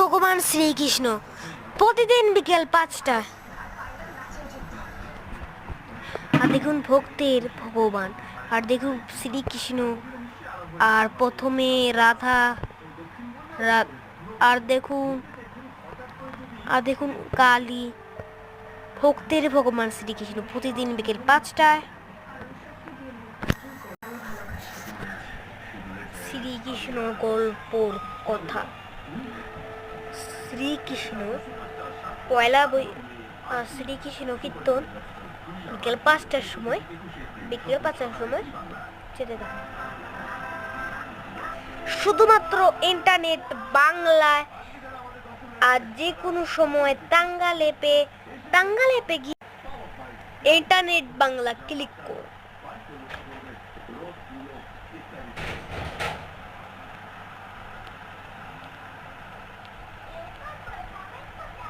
ভগবান শ্রীকৃষ্ণ। প্রতিদিন বিকেল পাঁচটায় আর দেখুন ভক্তের ভগবান। আর দেখুন শ্রীকৃষ্ণ। আর প্রথমে রাধা আর দেখুন আর দেখুন কালী। ভক্তের ভগবান শ্রীকৃষ্ণ প্রতিদিন বিকেল পাঁচটায়। শ্রীকৃষ্ণ গল্পর কথা। শ্রীকৃষ্ণ, পয়লা বই শ্রীকৃষ্ণ কীর্তন বিকেল পাঁচটার সময়, বিকেল পাঁচটার সময় যেতে থাকে শুধুমাত্র ইন্টারনেট বাংলায় আর যে কোনো সময় টাঙ্গা লেপে টাঙ্গা লেপে গিয়ে ইন্টারনেট বাংলা ক্লিক করুন।